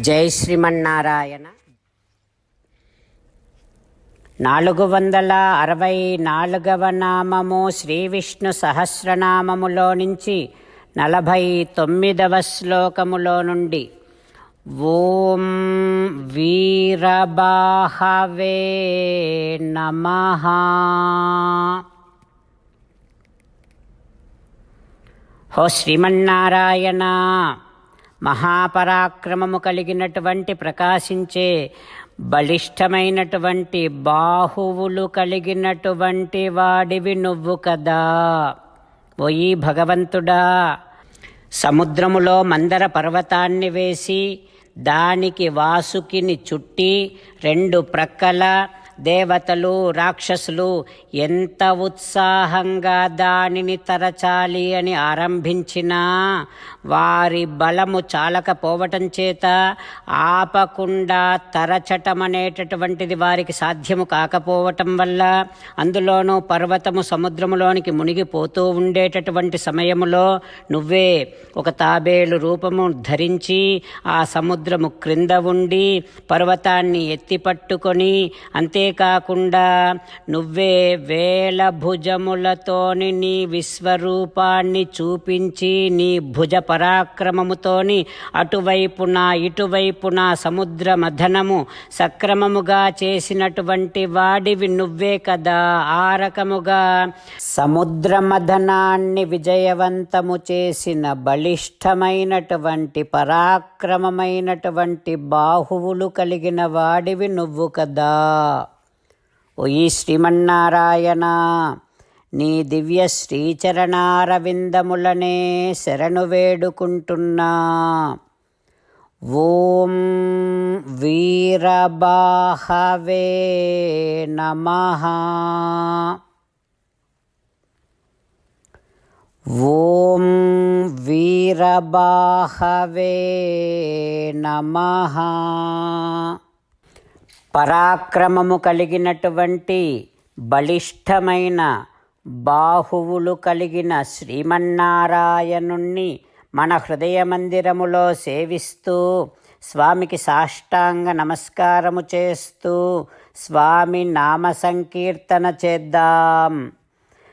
జై శ్రీమన్నారాయణ. నాలుగు వందల అరవై నాలుగవ నామము శ్రీ విష్ణు సహస్రనామములో నుంచి నలభై తొమ్మిదవ శ్లోకములో నుండి ఓం వీరబాహవే నమ. హో శ్రీమన్నారాయణ. మహాపరాక్రమము కలిగినటువంటి ప్రకాశించే బలిష్టమైనటువంటి బాహువులు కలిగినటువంటి వాడివి నువ్వు కదా. ఓయి భగవంతుడా సముద్రములో మందర పర్వతాన్ని వేసి దానికి వాసుకిని చుట్టి రెండు ప్రక్కల దేవతలు రాక్షసులు ఎంత ఉత్సాహంగా దానిని తరచాలి అని ఆరంభించినా వారి బలము చాలకపోవటం చేత ఆపకుండా తరచటం అనేటటువంటిది వారికి సాధ్యము కాకపోవటం వల్ల అందులోనూ పర్వతము సముద్రములోనికి మునిగిపోతూ ఉండేటటువంటి సమయములో నువ్వే ఒక తాబేలు రూపము ధరించి ఆ సముద్రము క్రింద ఉండి పర్వతాన్ని ఎత్తి పట్టుకొని కాకుండా నువ్వే వేల భుజములతోని నీ విశ్వరూపాన్ని చూపించి నీ భుజ పరాక్రమముతోని అటువైపున ఇటువైపున సముద్ర మథనము సక్రమముగా చేసినటువంటి వాడివి నువ్వే కదా. ఆ రకముగా సముద్ర మథనాన్ని విజయవంతము చేసిన బలిష్టమైనటువంటి పరాక్రమమైనటువంటి బాహువులు కలిగిన వాడివి నువ్వు కదా. ఓ శ్రీమన్నారాయణ. నీ దివ్య శ్రీచరణారవిందములనే శరణు వేడుకుంటున్నా. ఓం వీరబాహవే నమః. ఓం వీరబాహవే నమః. పరాక్రమము కలిగినటువంటి బలిష్టమైన బాహువులు కలిగిన శ్రీమన్నారాయణుణ్ణి మన హృదయ మందిరములో సేవిస్తూ స్వామికి సాష్టాంగ నమస్కారము చేస్తూ స్వామి నామ సంకీర్తన చేద్దాం.